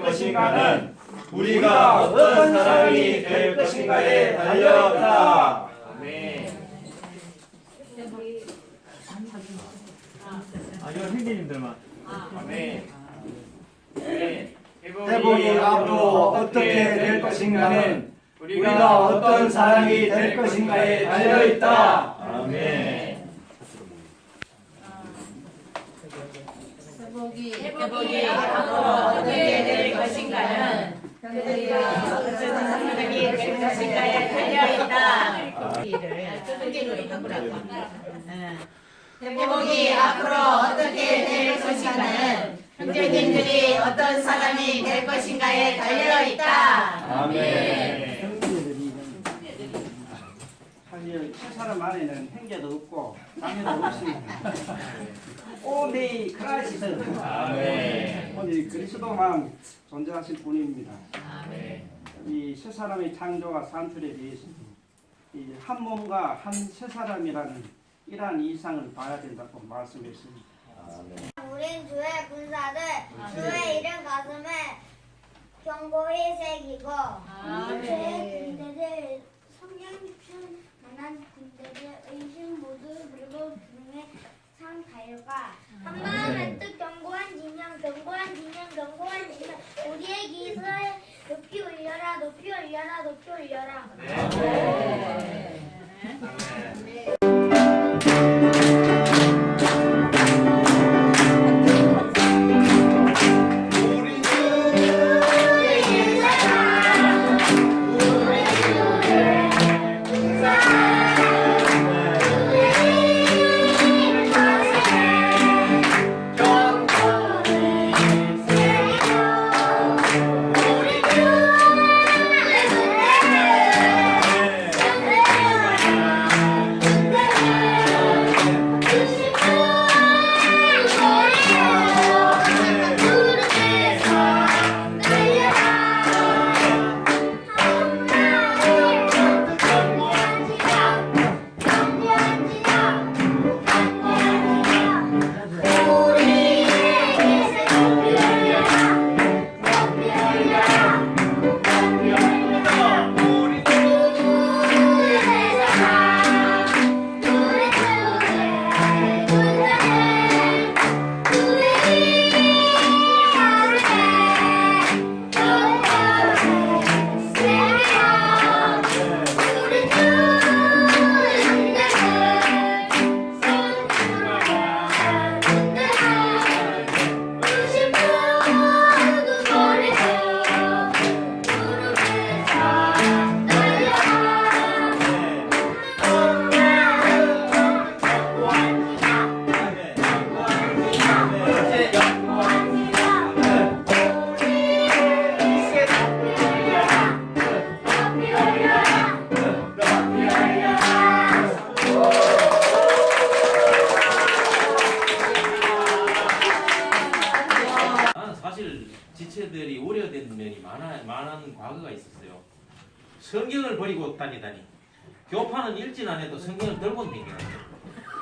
것인가는 우리가 어떤 사람이 될 것인가에 달려있다. 아멘. 아, 이건 행진님들만. 아멘. 네. 해보이 앞으로 어떻게 될 것인가는 우리가 어떤 사람이 될 것인가에 달려있다. 아멘. 회복이 앞으로 어떻게 될 것인가는 그들이 어떤 사람이 될 것인가에 달려 있다. 이를 끈기로 바꾸라고. 회복이 앞으로 어떻게 될 것인가는 형제님들이 어떤 사람이 될 것인가에 달려 있다. 아멘. 형제들이 세 사람 안에는 형제도 없고 자매도 없습니다. 오메이 크라시스 아멘. 오직 그리스도만 존재하실 뿐입니다. 아멘. 이세 사람의 창조와 산출에 대해서 이한 몸과 한 세 사람이라는 이러한 이상을 봐야 된다고 말씀했습니다. 우린 주의 군사들 주의 이름 가슴에 경고히 새기고 주의 군대들 성령 준 만한 군대들 의심 모두 그리고 분명의 상 다일과 한마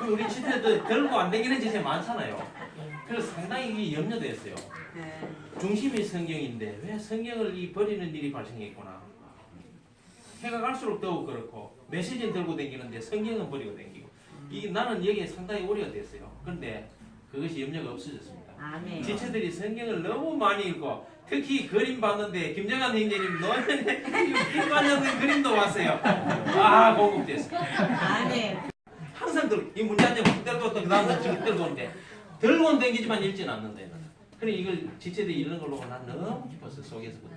우리 지체들 들고 안 다니는 지체 많잖아요. 그래서 상당히 염려됐어요. 중심이 성경인데 왜 성경을 이 버리는 일이 발생했구나. 해가 갈수록 더욱 그렇고 메시지는 들고 다니는데 성경은 버리고 다니고 이 나는 여기에 상당히 우려됐어요. 그런데 그것이 염려가 없어졌습니다. 아멘. 지체들이 성경을 너무 많이 읽고 특히 그림 봤는데 김정한 형제님 너는 일관적인 그림도 왔어요. 아 공급됐어. 아멘. 항상 들, 이 문제 한장 들고 또 그다음 저기 들고 오는데 들고 댕기지만 읽지는 않는데. 그래 이걸 지체들이 읽는 걸로 난 너무 기뻤어 속에서부터.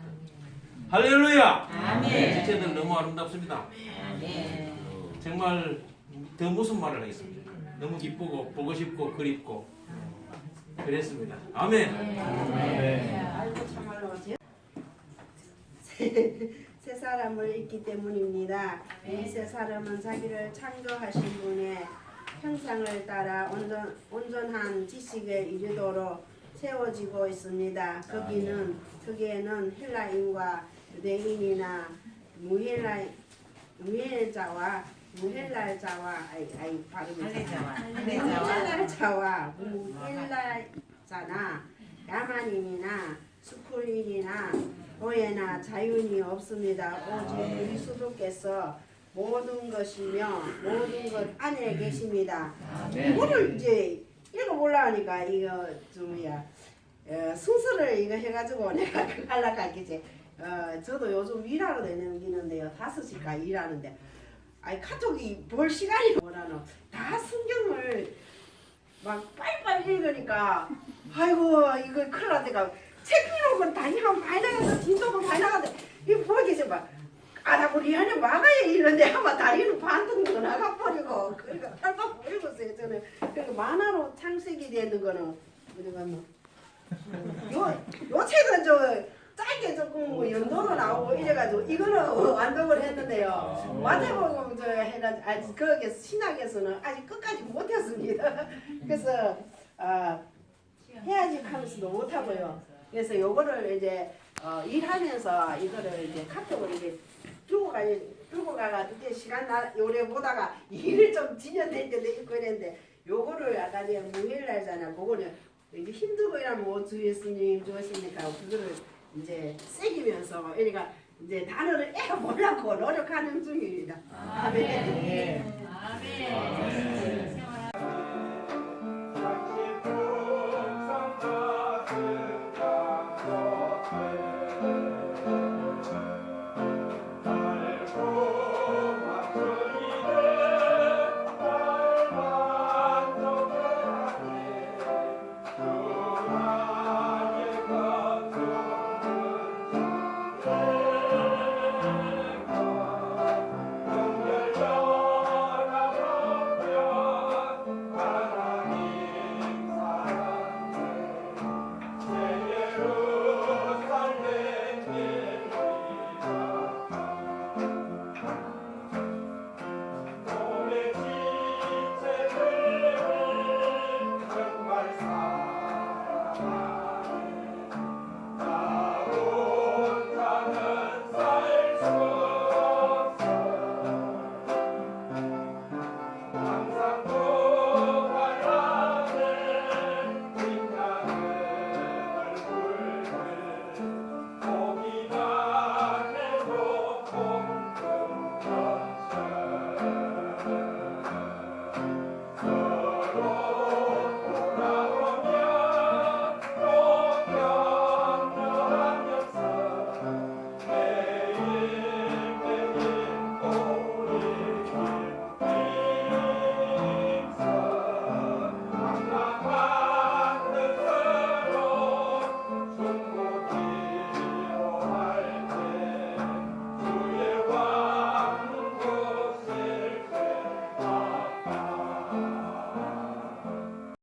할렐루야. 아멘. 지체들 너무 아름답습니다. 아멘. 정말 더 무슨 말을 하겠습니까? 너무 기쁘고 보고 싶고 그립고 그랬습니다. 아멘. 세 사람을 잊기 때문입니다. 이세 사람은 자기를 창조하신 분의 형상을 따라 온전, 온전한 지식에 이르도록 세워지고 있습니다. 거기는 거기에는 헬라인과 유대인이나 무헬라 무헬자와 무헬라자와 아이 아이 발음이 무헬라자와 무헬라자나 야만인이나 스크린이나 오해나 자윤이 없습니다. 오직 그리스도께서 모든 것이며 모든 것 안에 계십니다. 이거를 이제 읽어보려 하니까 이거 좀 뭐야 어, 순서를 이거 해가지고 내가 그 하려고 하겠지. 어, 저도 요즘 일하러 다니는데요. 다섯 시까지 일하는데 아니 카톡이 볼 시간이 뭐라노 다 성경을 막 빨리빨리 읽으니까 아이고 이거 큰일 났다가 책 필요한 다니면 많이 나가서 진도가 많이 나가는데 이거 보기 있어 봐 아다보리 안에 막아야 이런데 아마 다리는 반등도 나가버리고 그러니까 탈박 보이고어요 저는 그러니까 만화로 창색이 되는 거는 어디 갔노 요, 요 책은 저 짧게 조금 뭐 연도로 나오고 이래가지고 이거는 완독을 했는데요. 마태복음 저 해가 아직 거기 신학에서는 아직 끝까지 못했습니다. 그래서 아 해야지 하면서도 못하고요. 그래서 요거를 이제 어, 일하면서 이거를 이제 카톡을 이제 들고 가 들고 가가 이제 시간 나 요래 보다가 일을 좀 진연될 때도 있고 이랬는데 요거를 아까 내가 무일 날잖아. 그거는 이제 힘들고 이러면 뭐 주 예수님 주시니까 그거를 이제 새기면서 이리가 이제 단어를 애 보려고 노력하는 중입니다. 아멘. 아멘.